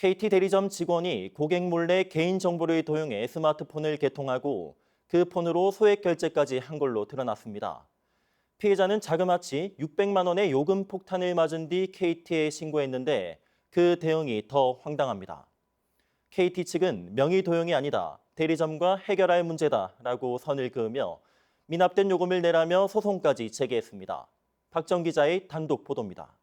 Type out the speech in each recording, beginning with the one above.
KT 대리점 직원이 고객 몰래 개인 정보를 도용해 스마트폰을 개통하고 그 폰으로 소액 결제까지 한 걸로 드러났습니다. 피해자는 자그마치 600만 원의 요금 폭탄을 맞은 뒤 KT에 신고했는데 그 대응이 더 황당합니다. KT 측은 명의 도용이 아니다. 대리점과 해결할 문제다라고 선을 그으며 미납된 요금을 내라며 소송까지 제기했습니다. 박정 기자의 단독 보도입니다.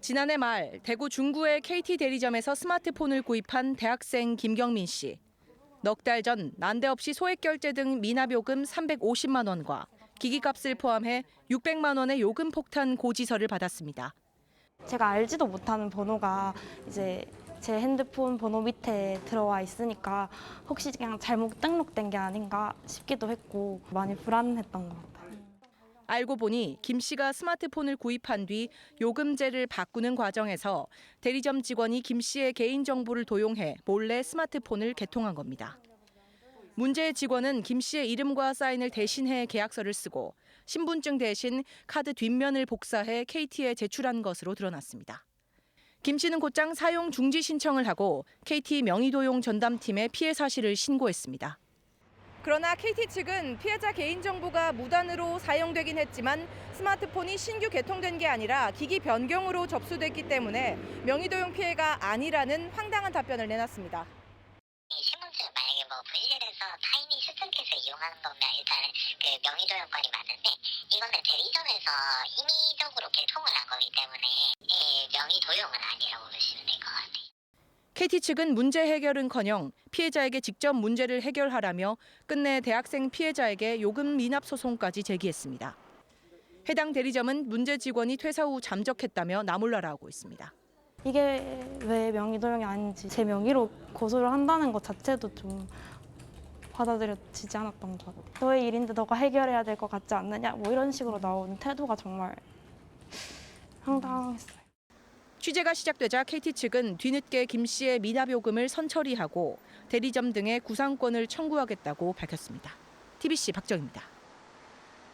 지난해 말 대구 중구의 KT 대리점에서 스마트폰을 구입한 대학생 김경민 씨. 넉 달 전 난데없이 소액 결제 등 미납 요금 350만 원과 기기값을 포함해 600만 원의 요금 폭탄 고지서를 받았습니다. 제가 알지도 못하는 번호가 이제 제 핸드폰 번호 밑에 들어와 있으니까 혹시 그냥 잘못 등록된 게 아닌가 싶기도 했고 많이 불안했던 것 같아요. 알고 보니 김 씨가 스마트폰을 구입한 뒤 요금제를 바꾸는 과정에서 대리점 직원이 김 씨의 개인 정보를 도용해 몰래 스마트폰을 개통한 겁니다. 문제의 직원은 김 씨의 이름과 사인을 대신해 계약서를 쓰고 신분증 대신 카드 뒷면을 복사해 KT에 제출한 것으로 드러났습니다. 김 씨는 곧장 사용 중지 신청을 하고 KT 명의도용 전담팀에 피해 사실을 신고했습니다. 그러나 KT 측은 피해자 개인정보가 무단으로 사용되긴 했지만 스마트폰이 신규 개통된 게 아니라 기기 변경으로 접수됐기 때문에 명의도용 피해가 아니라는 황당한 답변을 내놨습니다. 이 신분증 만약에 뭐 분실해서 타인이 습득해서 이용하는 거면 일단은 그 명의도용권이 맞는데 이거는 대리점에서 임의적으로 개통을 한 거기 때문에 예, 명의도용은 아니라고 보시면 될 것 같아요. KT 측은 문제 해결은커녕 피해자에게 직접 문제를 해결하라며 끝내 대학생 피해자에게 요금 미납 소송까지 제기했습니다. 해당 대리점은 문제 직원이 퇴사 후 잠적했다며 나몰라라 하고 있습니다. 이게 왜 명의도용이 아닌지 제 명의로 고소를 한다는 것 자체도 좀 받아들여지지 않았던 것 같아요. 너의 일인데 너가 해결해야 될 것 같지 않느냐 뭐 이런 식으로 나온 태도가 정말 황당했어요. 취재가 시작되자 KT 측은 뒤늦게 김 씨의 미납 요금을 선처리하고 대리점 등의 구상권을 청구하겠다고 밝혔습니다. TBC 박정입니다.